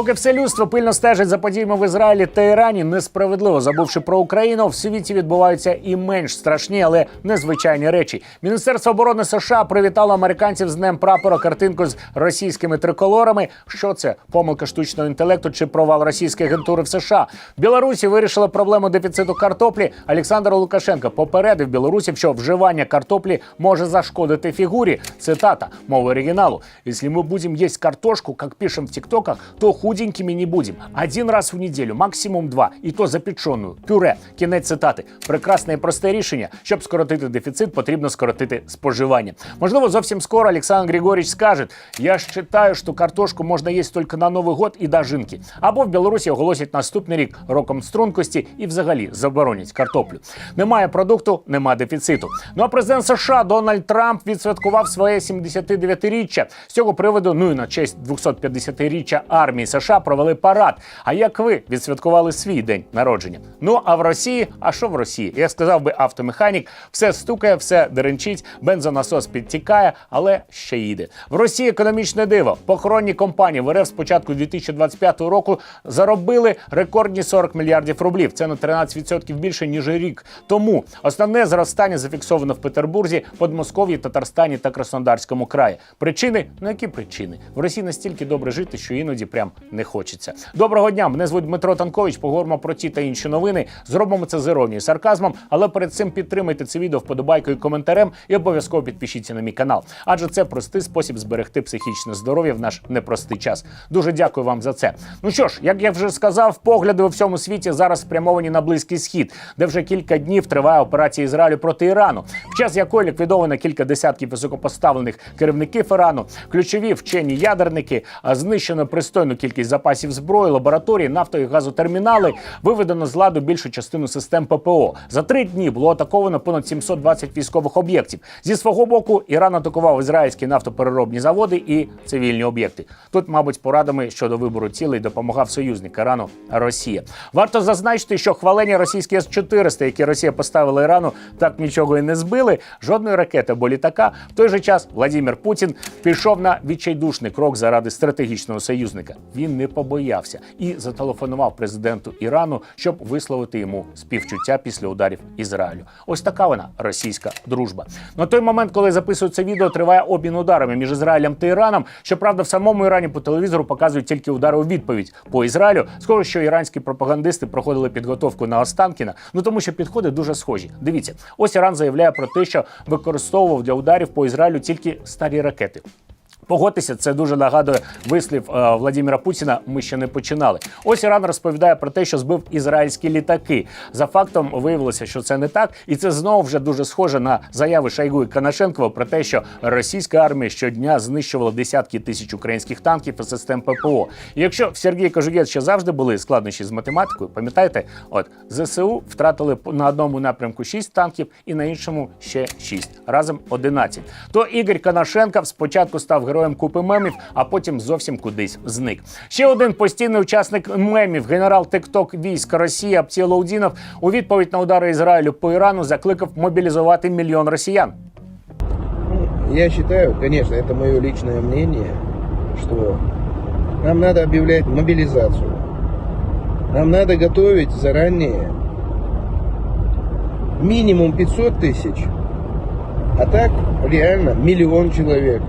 Поки все людство пильно стежить за подіями в Ізраїлі та Ірані, несправедливо забувши про Україну, в світі відбуваються і менш страшні, але незвичайні речі. Міністерство оборони США привітало американців з днем прапора картинку з російськими триколорами. Що це помилка штучного інтелекту чи провал російської агентури в США? Білорусі вирішили проблему дефіциту картоплі. Олександр Лукашенко попередив білорусів, що вживання картоплі може зашкодити фігурі. Цитата мова оригіналу: Якщо ми будемо їсти картошку, як пишемо в тіктоках, то худенькими не будем. Один раз в неділю, максимум два, і то запечену. Пюре. Кінець цитати. Прекрасне і просте рішення. Щоб скоротити дефіцит, потрібно скоротити споживання. Можливо, зовсім скоро Олександр Григорьевич скаже: Я вважаю, що картошку можна їсти тільки на Новий год і дожинки. Або в Білорусі оголосять наступний рік роком стрункості і взагалі заборонять картоплю. Немає продукту, нема дефіциту. Ну а президент США Дональд Трамп відсвяткував своє 79-річчя. З цього приводу, ну і на честь 250-річчя армії США провели парад. А як ви відсвяткували свій день народження? Ну а в Росії, а що в Росії? Як сказав би автомеханік, все стукає, все деренчить, бензонасос підтікає, але ще їде. В Росії економічне диво. Похоронні компанії в РФ з початку 2025 року заробили рекордні 40 мільярдів рублів. Це на 13% більше ніж рік тому. Основне зростання зафіксовано в Петербурзі, Подмосков'ї, Татарстані та Краснодарському краї. Причини? Ну які причини? В Росії настільки добре жити, що іноді прям не хочеться. Доброго дня! Мене звуть Дмитро Танкович. Поговоримо про ті та інші новини. Зробимо це з іронією, сарказмом, але перед цим підтримайте це відео вподобайкою коментарем і обов'язково підпишіться на мій канал. Адже це простий спосіб зберегти психічне здоров'я в наш непростий час. Дуже дякую вам за це. Ну що ж, як я вже сказав, погляди у всьому світі зараз спрямовані на близький схід, де вже кілька днів триває операція Ізраїлю проти Ірану, в час якої ліквідовано кілька десятків високопоставлених керівників Ірану, ключові вчені ядерники, а знищено пристойну кількість запасів зброї, лабораторії, нафто і газотермінали, виведено з ладу більшу частину систем ППО. За три дні було атаковано понад 720 військових об'єктів. Зі свого боку, Іран атакував ізраїльські нафтопереробні заводи і цивільні об'єкти. Тут, мабуть, порадами щодо вибору цілей допомагав союзник Ірану Росія. Варто зазначити, що хвалені російські С-400, які Росія поставила Ірану, так нічого і не збили. Жодної ракети або літака. В той же час Владимир Путін пішов на відчайдушний крок заради стратегічного союзника. Він не побоявся і зателефонував президенту Ірану, щоб висловити йому співчуття після ударів Ізраїлю. Ось така вона російська дружба. На той момент, коли записують це відео, триває обмін ударами між Ізраїлем та Іраном. Щоправда, в самому Ірані по телевізору показують тільки удари у відповідь по Ізраїлю. Схоже, що іранські пропагандисти проходили підготовку на Останкіна. Ну тому що підходи дуже схожі. Дивіться, ось Іран заявляє про те, що використовував для ударів по Ізраїлю тільки старі ракети. Погодьтеся, це дуже нагадує вислів е, Владимира Путіна. Ми ще не починали. Ось Іран розповідає про те, що збив ізраїльські літаки. За фактом виявилося, що це не так, і це знову вже дуже схоже на заяви Шайгу і Канашенкова про те, що російська армія щодня знищувала десятки тисяч українських танків і систем ППО. І якщо в Сергія Кожугет ще завжди були складнощі з математикою, пам'ятаєте, от ЗСУ втратили на одному напрямку 6 танків і на іншому ще 6. разом 11. То Ігор Канашенков спочатку став героєм купи мемів, а потім зовсім кудись зник. Ще один постійний учасник мемів, генерал Тикток військ Росії Аптій Лаудінов у відповідь на удари Ізраїлю по Ірану закликав мобілізувати мільйон росіян. Я считаю, конечно, это мое личное мнение, что нам надо объявлять мобилизацию. Нам надо готовить заранее минимум 500 тысяч, а так реально миллион человек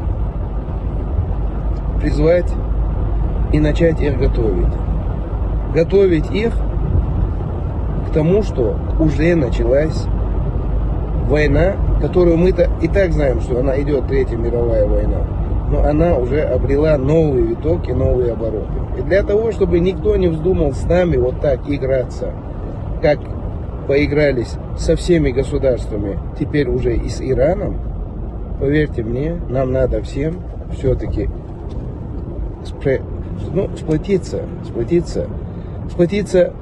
призвать и начать их готовить. Готовить их к тому, что уже началась война, которую мы-то и так знаем, что она идет, Третья мировая война, но она уже обрела новый виток и новые обороты. И для того, чтобы никто не вздумал с нами вот так играться, как поигрались со всеми государствами, теперь уже и с Ираном, поверьте мне, нам надо всем все-таки спре- ну, сплотиться, сплотиться, сплотиться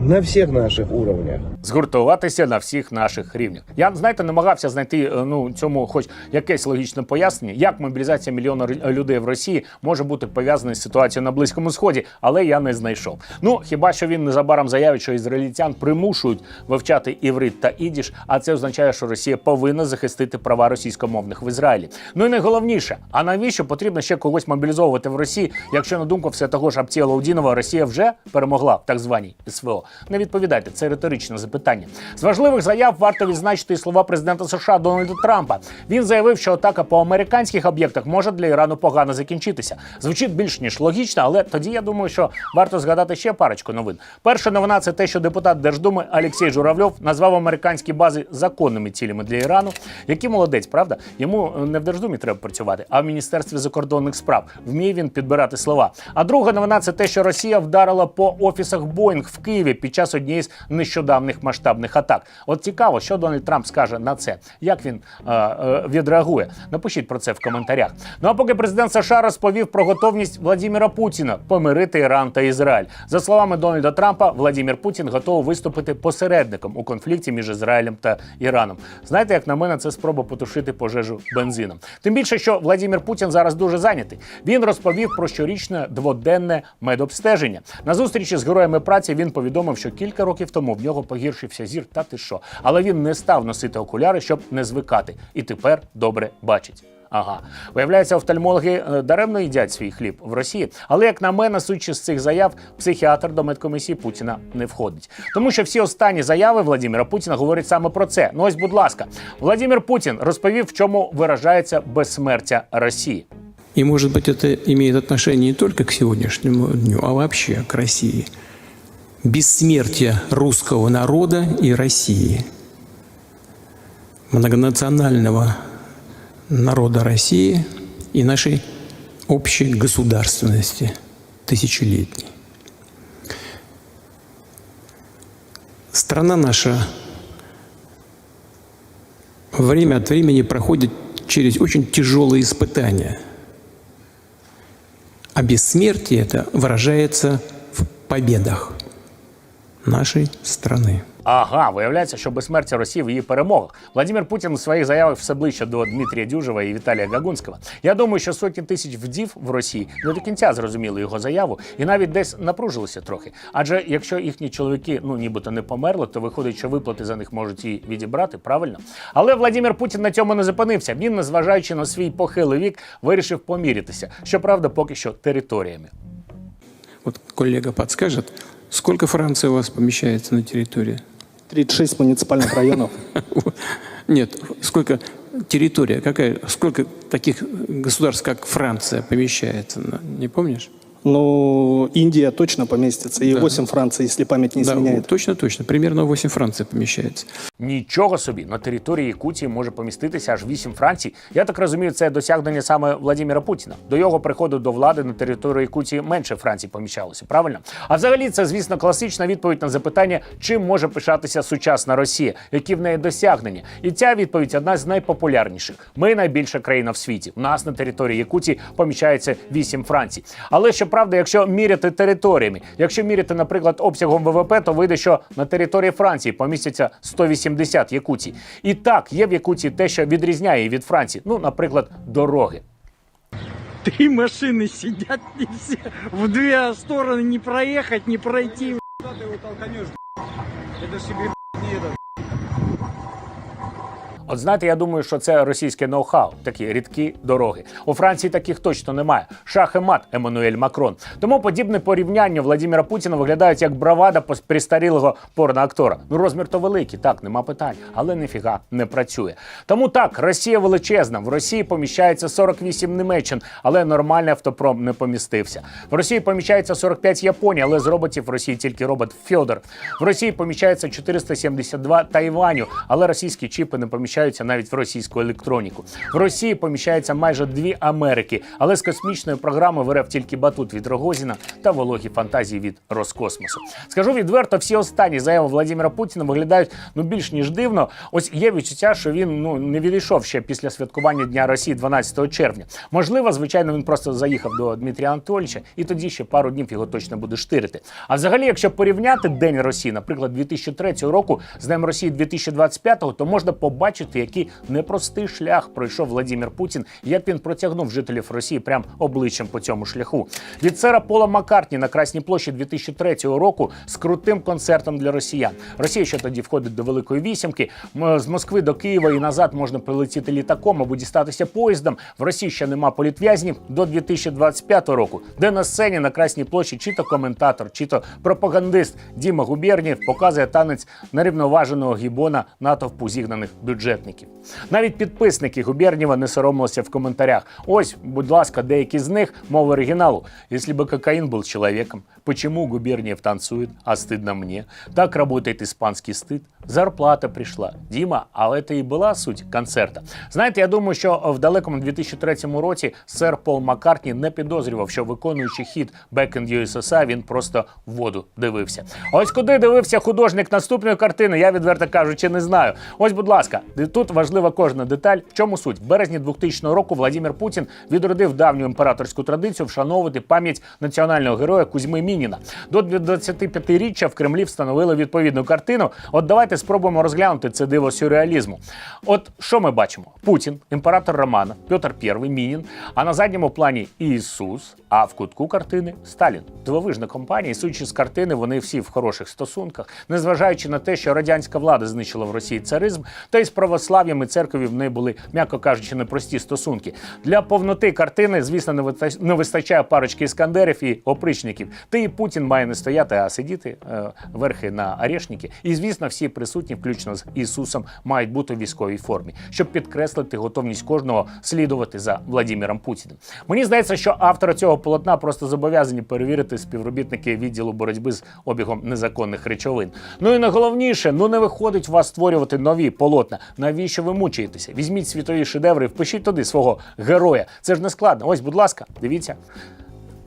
на всех наших уровнях. згуртуватися на всіх наших рівнях. Я знаєте, намагався знайти е, ну цьому, хоч якесь логічне пояснення, як мобілізація мільйона людей в Росії може бути пов'язана з ситуацією на близькому сході, але я не знайшов. Ну хіба що він незабаром заявить, що ізраїльтян примушують вивчати іврит та ідіш, а це означає, що Росія повинна захистити права російськомовних в Ізраїлі. Ну і найголовніше, а навіщо потрібно ще когось мобілізовувати в Росії, якщо на думку все того ж Апціла Лаудінова Росія вже перемогла в так званій СВО? Не відповідайте, це риторичне запитання. З важливих заяв варто відзначити і слова президента США Дональда Трампа. Він заявив, що атака по американських об'єктах може для Ірану погано закінчитися. Звучить більш ніж логічно, але тоді я думаю, що варто згадати ще парочку новин. Перша новина це те, що депутат Держдуми Олексій Журавльов назвав американські бази законними цілями для Ірану. Який молодець, правда? Йому е, не в Держдумі треба працювати, а в міністерстві закордонних справ. Вміє він підбирати слова. А друга новина це те, що Росія вдарила по офісах Боїнг в Києві під час однієї з нещодавних масштабних атак. От цікаво, що Дональд Трамп скаже на це, як він е, е, відреагує. Напишіть про це в коментарях. Ну а поки президент США розповів про готовність Владіміра Путіна помирити Іран та Ізраїль. За словами Дональда Трампа, Владімір Путін готовий виступити посередником у конфлікті між Ізраїлем та Іраном. Знаєте, як на мене, це спроба потушити пожежу бензином. Тим більше, що Владімір Путін зараз дуже зайнятий. Він розповів про щорічне дводенне медобстеження. На зустрічі з героями праці він повідомив, що кілька років тому в нього погіршився зір та ти що. Але він не став носити окуляри, щоб не звикати, і тепер добре бачить. Ага, виявляється, офтальмологи е, даремно їдять свій хліб в Росії. Але як на мене, судячи з цих заяв, психіатр до медкомісії Путіна не входить. Тому що всі останні заяви Владимира Путіна говорять саме про це. Ну ось, будь ласка, Владимир Путін розповів, в чому виражається безсмертя Росії. И, может быть, это имеет отношение не только к сегодняшнему дню, а вообще к России. Бессмертие русского народа и России. Многонационального народа России и нашей общей государственности тысячелетней. Страна наша время от времени проходит через очень тяжелые испытания. А бессмертие это выражается в победах нашей страны. Ага, виявляється, що безсмертя Росії в її перемогах. Владимир Путін у своїх заявах все ближче до Дмитрія Дюжева і Віталія Гагунського. Я думаю, що сотні тисяч вдів в Росії не до кінця зрозуміли його заяву і навіть десь напружилися трохи. Адже якщо їхні чоловіки ну нібито не померли, то виходить, що виплати за них можуть і відібрати, правильно? Але Владимир Путін на цьому не зупинився. Він, незважаючи на свій похилий вік, вирішив помірятися. Щоправда, поки що територіями. Вот коллега подскажет, сколько Франции у вас помещается на территории? 36 муниципальных районов. Нет, сколько территория, какая, сколько таких государств, как Франция, помещается? Не помнишь? Ну, Индия точно поместится, и Да. 8 Франции, если память не Да, изменяет. точно, точно. Примерно 8 Франции помещается. Нічого собі на території Якутії може поміститися аж вісім Францій. Я так розумію, це досягнення саме Владимира Путіна. До його приходу до влади на території Якутії менше Францій поміщалося. Правильно? А взагалі це, звісно, класична відповідь на запитання, чим може пишатися сучасна Росія, які в неї досягнення. І ця відповідь одна з найпопулярніших. Ми найбільша країна в світі. У нас на території Якутії поміщається вісім Францій. Але щоправда, якщо міряти територіями, якщо міряти, наприклад, обсягом ВВП, то вийде, що на території Франції помістяться 180 Якутій. І так, є в Якутії те, що відрізняє її від Франції. Ну, наприклад, дороги. Три машины сидят, и все в две стороны не проехать, не пройти. От знаєте, я думаю, що це російське ноу-хау, такі рідкі дороги. У Франції таких точно немає. Шах і мат Еммануель Макрон. Тому подібне порівняння Владимира Путіна виглядають як бравада пристарілого порноактора. Ну розмір то великий, так, нема питань, але ніфіга не працює. Тому так, Росія величезна. В Росії поміщається 48 Німеччин, але нормальний автопром не помістився. В Росії поміщається 45 Японії, але з роботів в Росії тільки робот Фьодор. В Росії поміщається 472 Тайваню, але російські чіпи не поміщаються поміщаються навіть в російську електроніку. В Росії поміщається майже дві Америки, але з космічної програми вирев тільки батут від Рогозіна та вологі фантазії від Роскосмосу. Скажу відверто, всі останні заяви Владимира Путіна виглядають ну більш ніж дивно. Ось є відчуття, що він ну не відійшов ще після святкування Дня Росії 12 червня. Можливо, звичайно, він просто заїхав до Дмитрія Анатолійовича, і тоді ще пару днів його точно буде штирити. А взагалі, якщо порівняти День Росії, наприклад, 2003 року з Днем Росії 2025, то можна побачити, який непростий шлях пройшов Владимир Путін, як він протягнув жителів Росії прям обличчям по цьому шляху. Від сера Пола Маккартні на Красній площі 2003 року з крутим концертом для росіян. Росія ще тоді входить до Великої Вісімки. З Москви до Києва і назад можна прилетіти літаком або дістатися поїздом. В Росії ще нема політв'язнів до 2025 року, де на сцені на Красній площі чи то коментатор, чи то пропагандист Діма Губєрнєв показує танець нерівноваженого гібона натовпу зігнаних бюджетників. Навіть підписники Губєрнєва не соромилися в коментарях. Ось, будь ласка, деякі з них мова оригіналу. Якщо бы кокаин был человеком, почему Губерниев танцует, а стыдно мне? Так работает испанский стыд. Зарплата пришла. Діма, а это і була суть концерта. Знаєте, я думаю, що в далекому 2003 році сер Пол Маккартні не підозрював, що виконуючи хіт Back in USSR, він просто в воду дивився. А ось куди дивився художник наступної картини, я відверто кажучи, не знаю. Ось, будь ласка, тут важлива кожна деталь. В чому суть? В березні 2000 року Владимир Путін відродив давню імператорську традицію вшановувати пам'ять національного героя Кузьми Мініна. До 25-річчя в Кремлі встановили відповідну картину. От давайте спробуємо розглянути це диво сюрреалізму. От що ми бачимо? Путін, імператор Романа, Петр І, Мінін, а на задньому плані Ісус, а в кутку картини Сталін. Дивовижна компанія, і з картини, вони всі в хороших стосунках, незважаючи на те, що радянська влада знищила в Росії царизм, та й з православ'ям і церков'ю в неї були, м'яко кажучи, непрості стосунки. Для повноти картини, звісно, не вистачає парочки іскандерів і опричників. Та і Путін має не стояти, а сидіти е, верхи на орешники. І звісно, всі присутні, включно з Ісусом, мають бути в військовій формі, щоб підкреслити готовність кожного слідувати за Владимиром Путіним. Мені здається, що автора цього полотна просто зобов'язані перевірити співробітники відділу боротьби з обігом незаконних речовин. Ну і найголовніше, ну не виходить у вас створювати нові полотна. Навіщо ви мучаєтеся? Візьміть світові шедеври, впишіть туди свого героя. Це ж не складно. Ось, будь ласка, дивіться.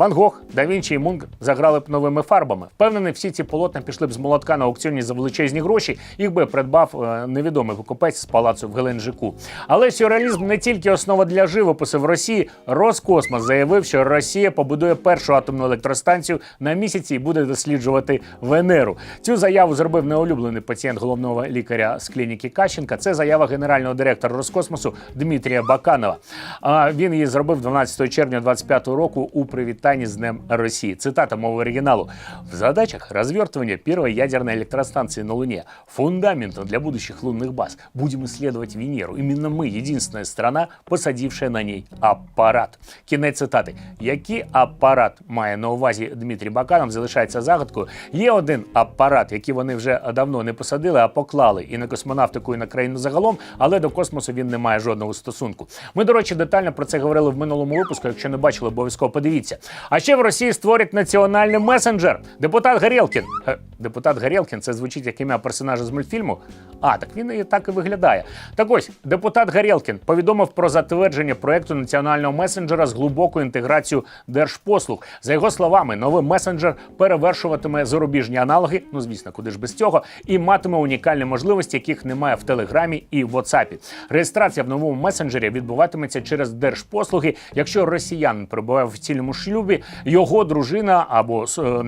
Ван Гог, Да Вінчі і Мунк заграли б новими фарбами. Впевнений, всі ці полотна пішли б з молотка на аукціоні за величезні гроші. Їх би придбав е, невідомий покупець з палацу в Геленджику. Але сюрреалізм не тільки основа для живопису в Росії. Роскосмос заявив, що Росія побудує першу атомну електростанцію на місяці і буде досліджувати Венеру. Цю заяву зробив неулюблений пацієнт головного лікаря з клініки Кащенка. Це заява генерального директора Роскосмосу Дмитрія Баканова. А він її зробив 12 червня 25 року у привітанні з Днем Росії. Цитата мови оригиналу. В задачах развертывания первой ядерной электростанции на Луне, фундаментом для будущих лунных баз, будем исследовать Венеру. Именно мы единственная страна, посадившая на ней апарат. Кінець цитати. Який апарат має на увазі Дмитрій Баканов, залишається загадкою. Є один апарат, який вони вже давно не посадили, а поклали і на космонавтику, і на країну загалом, але до космосу він не має жодного стосунку. Ми, до речі, детально про це говорили в минулому випуску. Якщо не бачили, обов'язково подивіться. А ще в Росії створять національний месенджер. Депутат Гарєлкін. Е, депутат Гарєлкін це звучить як ім'я персонажа з мультфільму. А, так він і так і виглядає. Так ось, депутат Гарєлкін повідомив про затвердження проекту національного месенджера з глибокою інтеграцією держпослуг. За його словами, новий месенджер перевершуватиме зарубіжні аналоги, ну звісно, куди ж без цього, і матиме унікальні можливості, яких немає в Телеграмі і в WhatsApp. Реєстрація в новому месенджері відбуватиметься через держпослуги. Якщо росіянин перебуває в офіційному шлюбі, його дружина або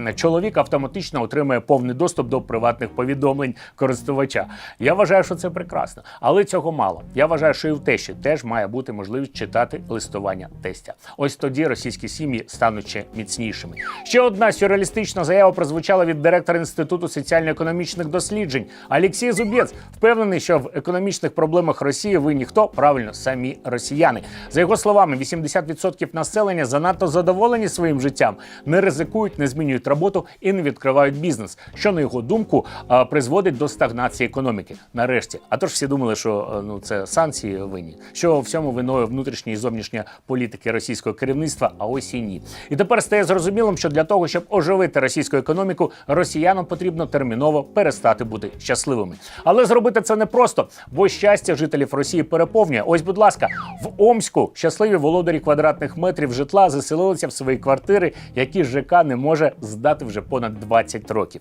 е, чоловік автоматично отримує повний доступ до приватних повідомлень користувача. Я вважаю, що це прекрасно, але цього мало. Я вважаю, що і в тещі теж має бути можливість читати листування тестя. Ось тоді російські сім'ї стануть ще міцнішими. Ще одна сюрреалістична заява прозвучала від директора інституту соціально-економічних досліджень. Олексій Зубець впевнений, що в економічних проблемах Росії ви ніхто правильно самі росіяни. За його словами, 80% населення занадто задоволені задоволені своїм життям, не ризикують, не змінюють роботу і не відкривають бізнес, що на його думку призводить до стагнації економіки. Нарешті, а то ж всі думали, що е, ну це санкції винні, що всьому виною внутрішня і зовнішня політики російського керівництва. А ось і ні. І тепер стає зрозумілим, що для того, щоб оживити російську економіку, росіянам потрібно терміново перестати бути щасливими. Але зробити це непросто, бо щастя жителів Росії переповнює. Ось, будь ласка, в Омську щасливі володарі квадратних метрів житла заселилися в свої квартири, які ЖК не може здати вже понад 20 років.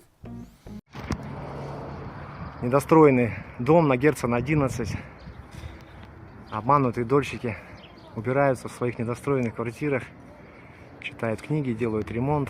недостроенный дом на Герцена 11. Обманутые дольщики убираются в своих недостроенных квартирах, читают книги, делают ремонт.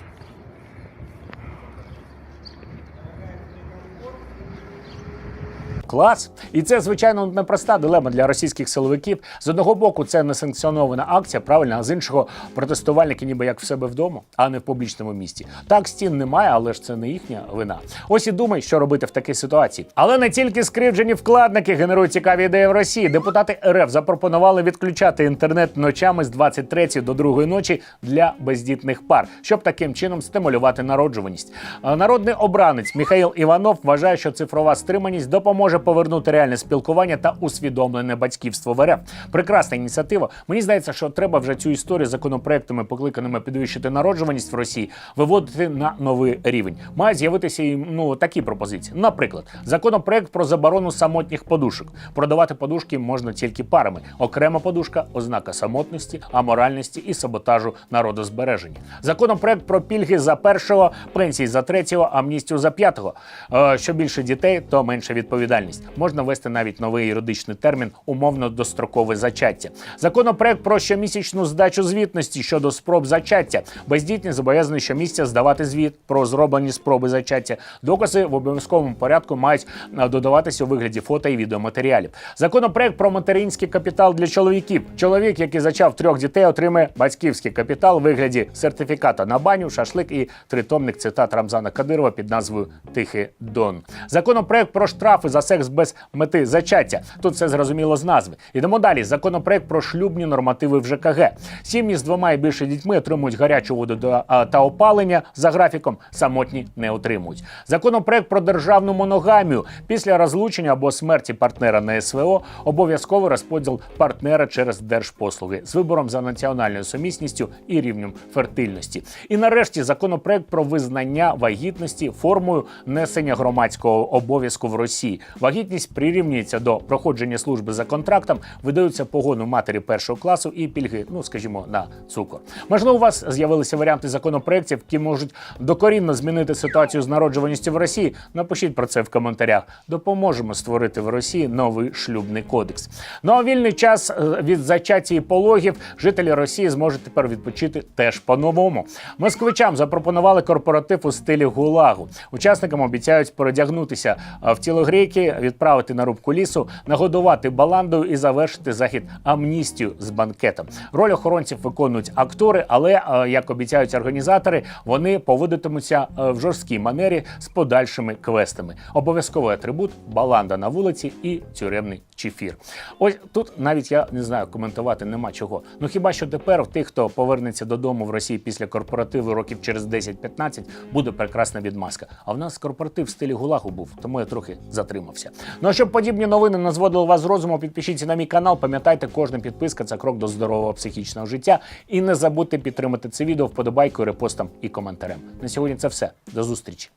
Клас, і це звичайно непроста дилема для російських силовиків. З одного боку, це несанкціонована акція, правильно, а з іншого протестувальники, ніби як в себе вдома, а не в публічному місті. Так стін немає, але ж це не їхня вина. Ось і думай, що робити в такій ситуації. Але не тільки скривджені вкладники генерують цікаві ідеї в Росії. Депутати РФ запропонували відключати інтернет ночами з 23 до 2 ночі для бездітних пар, щоб таким чином стимулювати народжуваність. Народний обранець Михаїл Іванов вважає, що цифрова стриманість допоможе повернути реальне спілкування та усвідомлене батьківство в РФ. Прекрасна ініціатива. Мені здається, що треба вже цю історію законопроектами, покликаними підвищити народжуваність в Росії, виводити на новий рівень. Мають з'явитися і ну такі пропозиції. Наприклад, законопроект про заборону самотніх подушок. Продавати подушки можна тільки парами. Окрема подушка ознака самотності, аморальності і саботажу народозбереження. Законопроект про пільги за першого, пенсії за третього, амністію за п'ятого. Е, Що більше дітей, то менша відповідальність. Можна ввести навіть новий юридичний термін умовно дострокове зачаття. Законопроект про щомісячну здачу звітності щодо спроб зачаття. Бездітні зобов'язані щомісяця здавати звіт про зроблені спроби зачаття. Докази в обов'язковому порядку мають додаватися у вигляді фото і відеоматеріалів. Законопроект про материнський капітал для чоловіків. Чоловік, який зачав трьох дітей, отримає батьківський капітал у вигляді сертифіката на баню, шашлик і тритомник цитат Рамзана Кадирова під назвою Тихий Дон. Законопроект про штрафи за секс без мети зачаття. Тут все зрозуміло з назви. Ідемо далі. Законопроект про шлюбні нормативи в ЖКГ. Сім'ї з двома і більше дітьми отримують гарячу воду та опалення за графіком. Самотні не отримують. Законопроект про державну моногамію після розлучення або смерті партнера на СВО обов'язково розподіл партнера через держпослуги з вибором за національною сумісністю і рівнем фертильності. І нарешті законопроект про визнання вагітності формою несення громадського обов'язку в Росії. Вагітність прирівнюється до проходження служби за контрактом, видаються погону матері першого класу і пільги, ну скажімо, на цукор. Можливо, у вас з'явилися варіанти законопроєктів, які можуть докорінно змінити ситуацію з народжуваністю в Росії. Напишіть про це в коментарях. Допоможемо створити в Росії новий шлюбний кодекс. Ну а вільний час е, від зачаття і пологів жителі Росії зможуть тепер відпочити теж по-новому. Москвичам запропонували корпоратив у стилі гулагу. Учасникам обіцяють передягнутися е, в тілогрейки, відправити на рубку лісу, нагодувати баландою і завершити захід амністію з банкетом. Роль охоронців виконують актори, але е, як обіцяють організатори, вони поводитимуться е, в жорсткій манері з подальшими квестами. Обов'язковий атрибут баланда на вулиці і тюремний чефір. Ось тут навіть я не знаю, коментувати нема чого. Ну хіба що тепер в тих, хто повернеться додому в Росії після корпоративу років через 10-15, буде прекрасна відмазка. А в нас корпоратив в стилі гулагу був, тому я трохи затримався. Ну а щоб подібні новини не зводили вас з розуму, підпишіться на мій канал. Пам'ятайте, кожна підписка це крок до здорового психічного життя. І не забудьте підтримати це відео вподобайкою, репостом і коментарем. На сьогодні це все. До зустрічі.